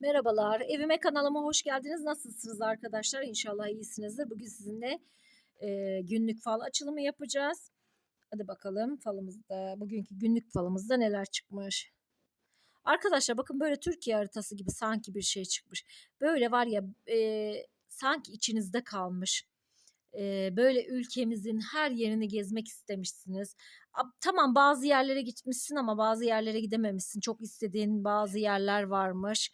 Merhabalar, evime kanalıma hoş geldiniz. Nasılsınız arkadaşlar? İnşallah iyisinizdir. Bugün sizinle e, günlük fal açılımı yapacağız. Hadi bakalım falımızda, bugünkü günlük falımızda neler çıkmış. Arkadaşlar bakın böyle Türkiye haritası gibi sanki bir şey çıkmış. Böyle var ya e, sanki içinizde kalmış. Böyle ülkemizin her yerini gezmek istemişsiniz. Tamam bazı yerlere gitmişsin ama bazı yerlere gidememişsin. Çok istediğin bazı yerler varmış.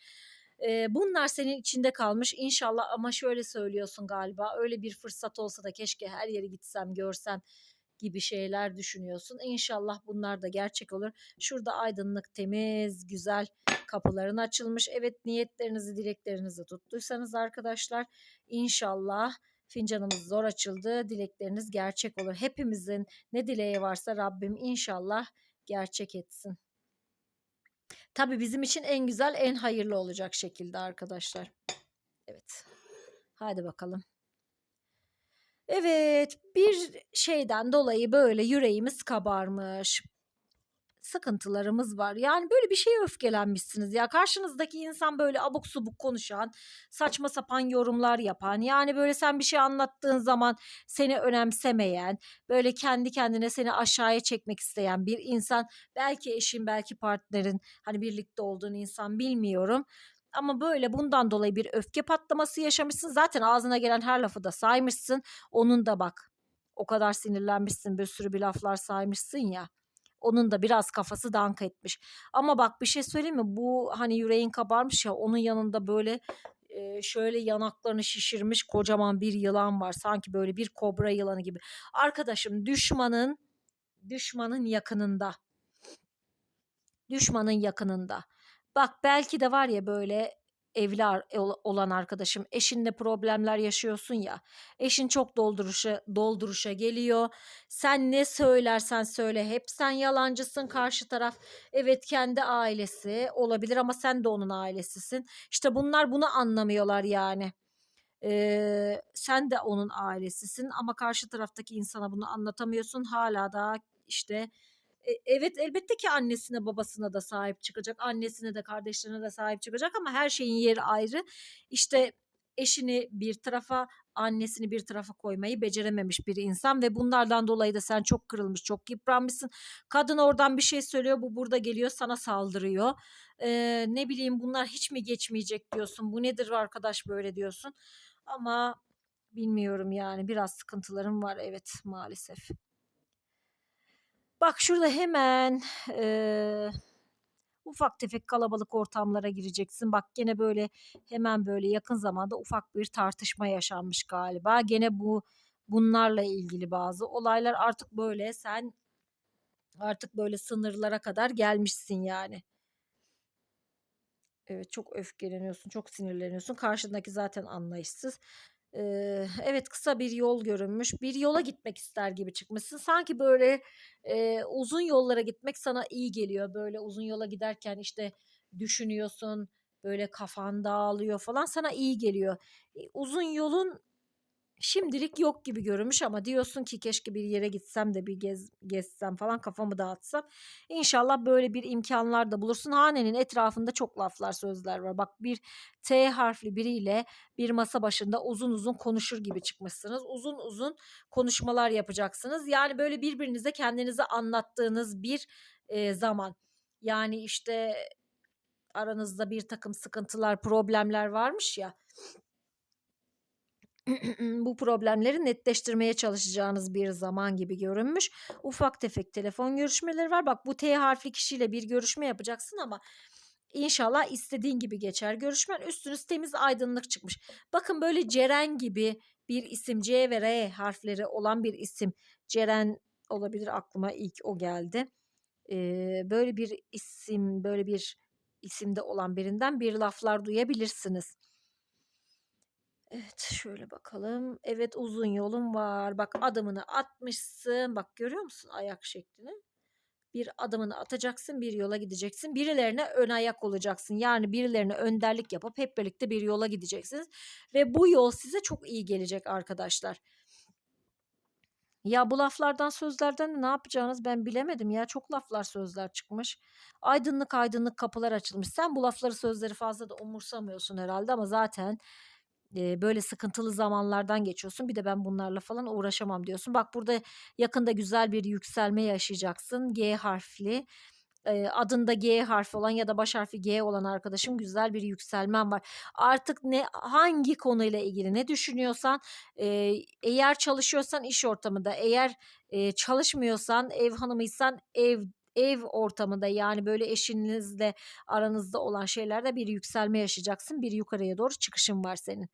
Bunlar senin içinde kalmış İnşallah ama şöyle söylüyorsun galiba, öyle bir fırsat olsa da keşke her yere gitsem, görsem gibi şeyler düşünüyorsun. İnşallah bunlar da gerçek olur. Şurada aydınlık, temiz, güzel kapıların açılmış. Evet niyetlerinizi, dileklerinizi tuttuysanız arkadaşlar inşallah fincanımız zor açıldı. Dilekleriniz gerçek olur. Hepimizin ne dileği varsa Rabbim inşallah gerçek etsin. Tabii bizim için en güzel, en hayırlı olacak şekilde arkadaşlar. Evet. Haydi bakalım. Evet, bir şeyden dolayı böyle yüreğimiz kabarmış. Sıkıntılarımız var. Yani böyle bir şeye öfkelenmişsiniz ya. Karşınızdaki insan böyle abuk subuk konuşan, saçma sapan yorumlar yapan. Yani böyle sen bir şey anlattığın zaman seni önemsemeyen, böyle kendi kendine seni aşağıya çekmek isteyen bir insan. Belki eşin, belki partnerin, hani birlikte olduğun insan bilmiyorum. Ama böyle bundan dolayı bir öfke patlaması yaşamışsın. Zaten ağzına gelen her lafı da saymışsın. Onun da bak o kadar sinirlenmişsin bir sürü bir laflar saymışsın ya. Onun da biraz kafası dank etmiş. Ama bak bir şey söyleyeyim mi? Bu hani yüreğin kabarmış ya onun yanında böyle e, şöyle yanaklarını şişirmiş kocaman bir yılan var. Sanki böyle bir kobra yılanı gibi. Arkadaşım düşmanın düşmanın yakınında. Düşmanın yakınında. Bak belki de var ya böyle evli olan arkadaşım eşinle problemler yaşıyorsun ya eşin çok dolduruşa dolduruşa geliyor. Sen ne söylersen söyle hep sen yalancısın karşı taraf evet kendi ailesi olabilir ama sen de onun ailesisin. İşte bunlar bunu anlamıyorlar yani. Ee, sen de onun ailesisin ama karşı taraftaki insana bunu anlatamıyorsun. Hala da işte evet elbette ki annesine babasına da sahip çıkacak. Annesine de kardeşlerine de sahip çıkacak ama her şeyin yeri ayrı. İşte eşini bir tarafa, annesini bir tarafa koymayı becerememiş bir insan ve bunlardan dolayı da sen çok kırılmış, çok yıpranmışsın. Kadın oradan bir şey söylüyor, bu burada geliyor sana saldırıyor. Ee, ne bileyim bunlar hiç mi geçmeyecek diyorsun. Bu nedir arkadaş böyle diyorsun. Ama bilmiyorum yani biraz sıkıntılarım var evet maalesef. Bak şurada hemen eee, ufak tefek kalabalık ortamlara gireceksin. Bak gene böyle hemen böyle yakın zamanda ufak bir tartışma yaşanmış galiba. Gene bu bunlarla ilgili bazı olaylar artık böyle sen artık böyle sınırlara kadar gelmişsin yani. Evet çok öfkeleniyorsun, çok sinirleniyorsun. Karşındaki zaten anlayışsız. Eee, evet kısa bir yol görünmüş. Bir yola gitmek ister gibi çıkmışsın. Sanki böyle eee, uzun yollara gitmek sana iyi geliyor. Böyle uzun yola giderken işte düşünüyorsun, böyle kafan dağılıyor falan sana iyi geliyor. E, uzun yolun Şimdilik yok gibi görünmüş ama diyorsun ki keşke bir yere gitsem de bir gez, gezsem falan kafamı dağıtsam. İnşallah böyle bir imkanlar da bulursun. Hanenin etrafında çok laflar sözler var. Bak bir T harfli biriyle bir masa başında uzun uzun konuşur gibi çıkmışsınız. Uzun uzun konuşmalar yapacaksınız. Yani böyle birbirinize kendinizi anlattığınız bir e, zaman. Yani işte aranızda bir takım sıkıntılar, problemler varmış ya bu problemleri netleştirmeye çalışacağınız bir zaman gibi görünmüş. Ufak tefek telefon görüşmeleri var. Bak bu T harfli kişiyle bir görüşme yapacaksın ama inşallah istediğin gibi geçer görüşmen. Üstünüz temiz aydınlık çıkmış. Bakın böyle Ceren gibi bir isim C ve R harfleri olan bir isim. Ceren olabilir aklıma ilk o geldi. Ee, böyle bir isim böyle bir isimde olan birinden bir laflar duyabilirsiniz. Evet, şöyle bakalım. Evet, uzun yolun var. Bak adımını atmışsın. Bak görüyor musun ayak şeklini? Bir adımını atacaksın, bir yola gideceksin. Birilerine ön ayak olacaksın. Yani birilerine önderlik yapıp hep birlikte bir yola gideceksiniz. Ve bu yol size çok iyi gelecek arkadaşlar. Ya bu laflardan sözlerden de ne yapacağınız ben bilemedim ya. Çok laflar sözler çıkmış. Aydınlık aydınlık kapılar açılmış. Sen bu lafları sözleri fazla da umursamıyorsun herhalde ama zaten böyle sıkıntılı zamanlardan geçiyorsun. Bir de ben bunlarla falan uğraşamam diyorsun. Bak burada yakında güzel bir yükselme yaşayacaksın. G harfli adında G harfi olan ya da baş harfi G olan arkadaşım güzel bir yükselmen var. Artık ne hangi konuyla ilgili ne düşünüyorsan eğer çalışıyorsan iş ortamında eğer çalışmıyorsan ev hanımıysan ev ev ortamında yani böyle eşinizle aranızda olan şeylerde bir yükselme yaşayacaksın. Bir yukarıya doğru çıkışın var senin.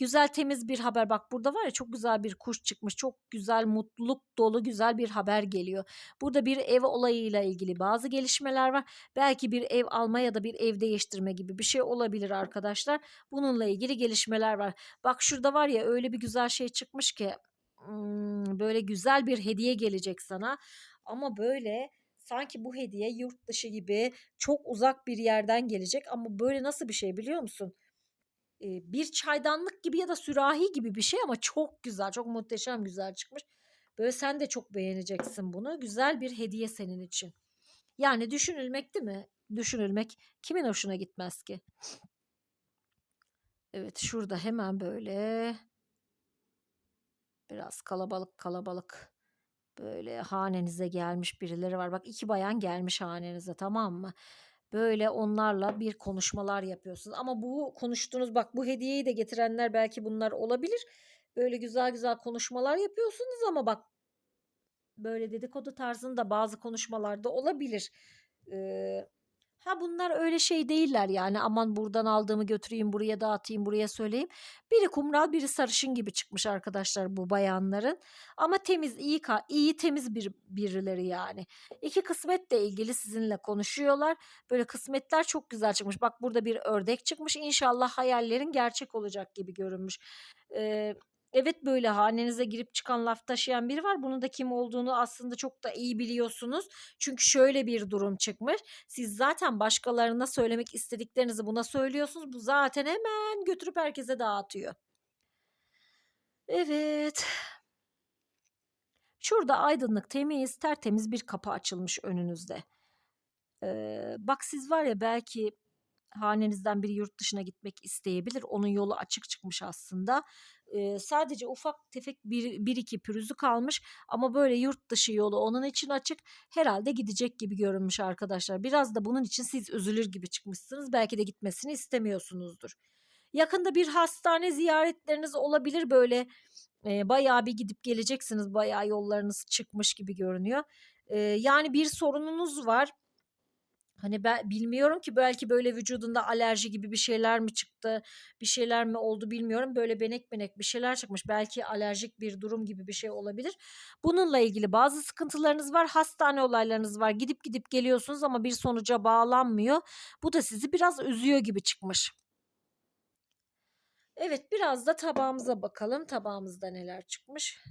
Güzel temiz bir haber. Bak burada var ya çok güzel bir kuş çıkmış. Çok güzel mutluluk dolu güzel bir haber geliyor. Burada bir ev olayıyla ilgili bazı gelişmeler var. Belki bir ev alma ya da bir ev değiştirme gibi bir şey olabilir arkadaşlar. Bununla ilgili gelişmeler var. Bak şurada var ya öyle bir güzel şey çıkmış ki böyle güzel bir hediye gelecek sana. Ama böyle sanki bu hediye yurt dışı gibi çok uzak bir yerden gelecek ama böyle nasıl bir şey biliyor musun? bir çaydanlık gibi ya da sürahi gibi bir şey ama çok güzel, çok muhteşem güzel çıkmış. Böyle sen de çok beğeneceksin bunu. Güzel bir hediye senin için. Yani düşünülmek değil mi? Düşünülmek kimin hoşuna gitmez ki? Evet şurada hemen böyle biraz kalabalık kalabalık böyle hanenize gelmiş birileri var. Bak iki bayan gelmiş hanenize tamam mı? Böyle onlarla bir konuşmalar yapıyorsunuz. Ama bu konuştuğunuz bak bu hediyeyi de getirenler belki bunlar olabilir. Böyle güzel güzel konuşmalar yapıyorsunuz ama bak böyle dedikodu tarzında bazı konuşmalarda olabilir. Ee, Ha bunlar öyle şey değiller yani aman buradan aldığımı götüreyim buraya dağıtayım buraya söyleyeyim. Biri kumral biri sarışın gibi çıkmış arkadaşlar bu bayanların. Ama temiz iyi iyi temiz bir birileri yani. İki kısmetle ilgili sizinle konuşuyorlar. Böyle kısmetler çok güzel çıkmış. Bak burada bir ördek çıkmış. İnşallah hayallerin gerçek olacak gibi görünmüş. Ee, Evet böyle hanenize girip çıkan laf taşıyan biri var. Bunun da kim olduğunu aslında çok da iyi biliyorsunuz. Çünkü şöyle bir durum çıkmış. Siz zaten başkalarına söylemek istediklerinizi buna söylüyorsunuz. Bu zaten hemen götürüp herkese dağıtıyor. Evet. Şurada aydınlık, temiz, tertemiz bir kapı açılmış önünüzde. Ee, bak siz var ya belki hanenizden biri yurt dışına gitmek isteyebilir. Onun yolu açık çıkmış aslında. Ee, sadece ufak tefek bir, bir iki pürüzü kalmış ama böyle yurt dışı yolu onun için açık. Herhalde gidecek gibi görünmüş arkadaşlar. Biraz da bunun için siz üzülür gibi çıkmışsınız. Belki de gitmesini istemiyorsunuzdur. Yakında bir hastane ziyaretleriniz olabilir böyle e, bayağı bir gidip geleceksiniz. Bayağı yollarınız çıkmış gibi görünüyor. E, yani bir sorununuz var Hani ben bilmiyorum ki belki böyle vücudunda alerji gibi bir şeyler mi çıktı, bir şeyler mi oldu bilmiyorum. Böyle benek benek bir şeyler çıkmış. Belki alerjik bir durum gibi bir şey olabilir. Bununla ilgili bazı sıkıntılarınız var, hastane olaylarınız var. Gidip gidip geliyorsunuz ama bir sonuca bağlanmıyor. Bu da sizi biraz üzüyor gibi çıkmış. Evet, biraz da tabağımıza bakalım. Tabağımızda neler çıkmış.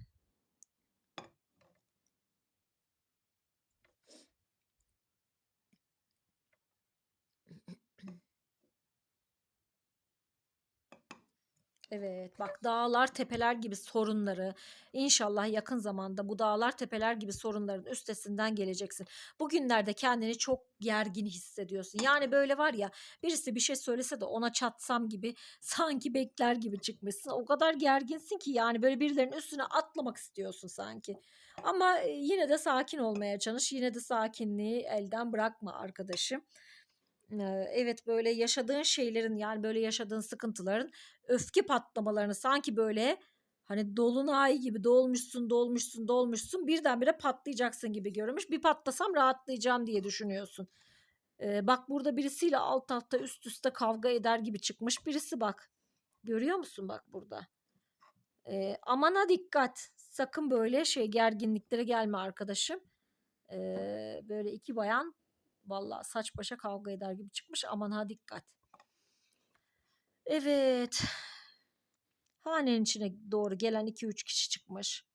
Evet bak dağlar tepeler gibi sorunları inşallah yakın zamanda bu dağlar tepeler gibi sorunların üstesinden geleceksin. Bugünlerde kendini çok gergin hissediyorsun. Yani böyle var ya birisi bir şey söylese de ona çatsam gibi sanki bekler gibi çıkmışsın. O kadar gerginsin ki yani böyle birilerinin üstüne atlamak istiyorsun sanki. Ama yine de sakin olmaya çalış. Yine de sakinliği elden bırakma arkadaşım evet böyle yaşadığın şeylerin yani böyle yaşadığın sıkıntıların öfke patlamalarını sanki böyle hani dolunay gibi dolmuşsun dolmuşsun dolmuşsun birdenbire patlayacaksın gibi görünmüş. Bir patlasam rahatlayacağım diye düşünüyorsun. Ee, bak burada birisiyle alt alta üst üste kavga eder gibi çıkmış birisi bak. Görüyor musun bak burada. Ee, amana dikkat. Sakın böyle şey gerginliklere gelme arkadaşım. Ee, böyle iki bayan Valla saç başa kavga eder gibi çıkmış. Aman ha dikkat. Evet. Hanenin içine doğru gelen 2-3 kişi çıkmış.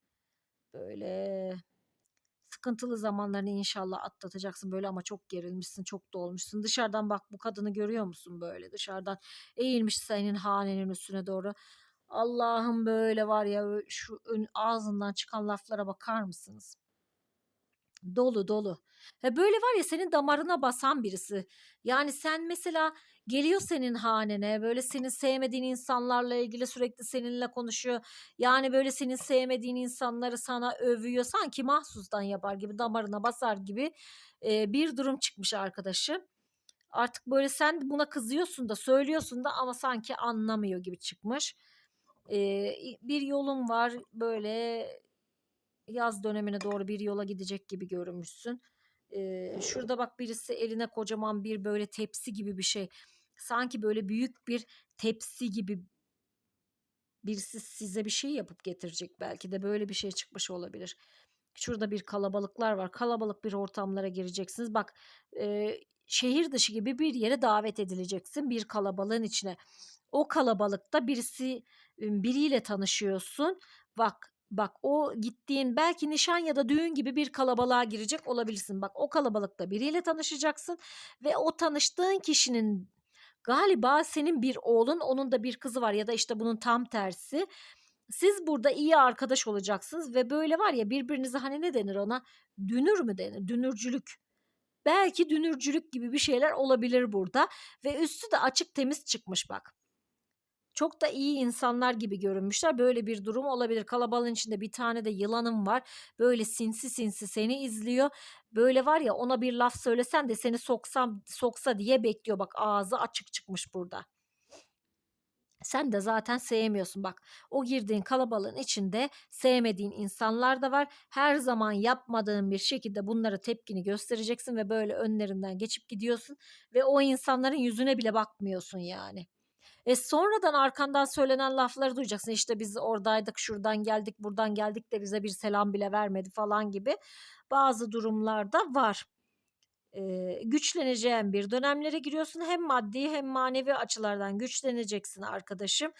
Böyle sıkıntılı zamanlarını inşallah atlatacaksın böyle ama çok gerilmişsin, çok dolmuşsun. Dışarıdan bak bu kadını görüyor musun böyle? Dışarıdan eğilmiş senin hanenin üstüne doğru. Allah'ım böyle var ya şu ön, ağzından çıkan laflara bakar mısınız? Dolu dolu. Böyle var ya senin damarına basan birisi. Yani sen mesela geliyor senin hanene böyle senin sevmediğin insanlarla ilgili sürekli seninle konuşuyor. Yani böyle senin sevmediğin insanları sana övüyor. Sanki mahsustan yapar gibi damarına basar gibi bir durum çıkmış arkadaşım. Artık böyle sen buna kızıyorsun da söylüyorsun da ama sanki anlamıyor gibi çıkmış. Bir yolun var böyle yaz dönemine doğru bir yola gidecek gibi görünmüşsün. Şurada bak birisi eline kocaman bir böyle tepsi gibi bir şey. Sanki böyle büyük bir tepsi gibi birisi size bir şey yapıp getirecek belki de böyle bir şey çıkmış olabilir. Şurada bir kalabalıklar var. Kalabalık bir ortamlara gireceksiniz. Bak e, şehir dışı gibi bir yere davet edileceksin bir kalabalığın içine. O kalabalıkta birisi biriyle tanışıyorsun. Bak bak o gittiğin belki nişan ya da düğün gibi bir kalabalığa girecek olabilirsin. Bak o kalabalıkta biriyle tanışacaksın ve o tanıştığın kişinin galiba senin bir oğlun onun da bir kızı var ya da işte bunun tam tersi. Siz burada iyi arkadaş olacaksınız ve böyle var ya birbirinize hani ne denir ona? Dünür mü denir? Dünürcülük. Belki dünürcülük gibi bir şeyler olabilir burada ve üstü de açık temiz çıkmış bak. Çok da iyi insanlar gibi görünmüşler. Böyle bir durum olabilir. Kalabalığın içinde bir tane de yılanım var. Böyle sinsi sinsi seni izliyor. Böyle var ya ona bir laf söylesen de seni soksam soksa diye bekliyor. Bak ağzı açık çıkmış burada. Sen de zaten sevmiyorsun bak. O girdiğin kalabalığın içinde sevmediğin insanlar da var. Her zaman yapmadığın bir şekilde bunlara tepkini göstereceksin ve böyle önlerinden geçip gidiyorsun ve o insanların yüzüne bile bakmıyorsun yani. E sonradan arkandan söylenen lafları duyacaksın. İşte biz oradaydık, şuradan geldik, buradan geldik de bize bir selam bile vermedi falan gibi bazı durumlarda var. Ee, güçleneceğin bir dönemlere giriyorsun. Hem maddi hem manevi açılardan güçleneceksin arkadaşım.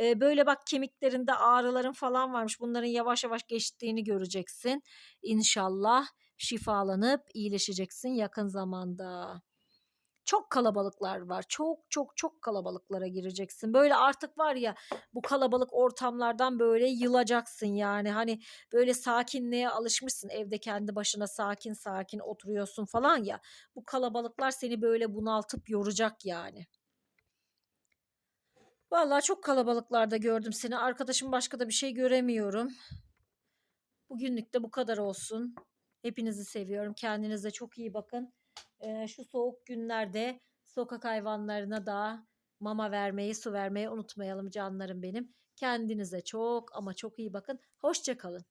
Ee, böyle bak kemiklerinde ağrıların falan varmış. Bunların yavaş yavaş geçtiğini göreceksin. İnşallah şifalanıp iyileşeceksin yakın zamanda çok kalabalıklar var. Çok çok çok kalabalıklara gireceksin. Böyle artık var ya bu kalabalık ortamlardan böyle yılacaksın yani. Hani böyle sakinliğe alışmışsın. Evde kendi başına sakin sakin oturuyorsun falan ya. Bu kalabalıklar seni böyle bunaltıp yoracak yani. Vallahi çok kalabalıklarda gördüm seni. Arkadaşım başka da bir şey göremiyorum. Bugünlük de bu kadar olsun. Hepinizi seviyorum. Kendinize çok iyi bakın e, şu soğuk günlerde sokak hayvanlarına da mama vermeyi, su vermeyi unutmayalım canlarım benim. Kendinize çok ama çok iyi bakın. Hoşçakalın.